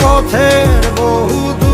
পথের বহু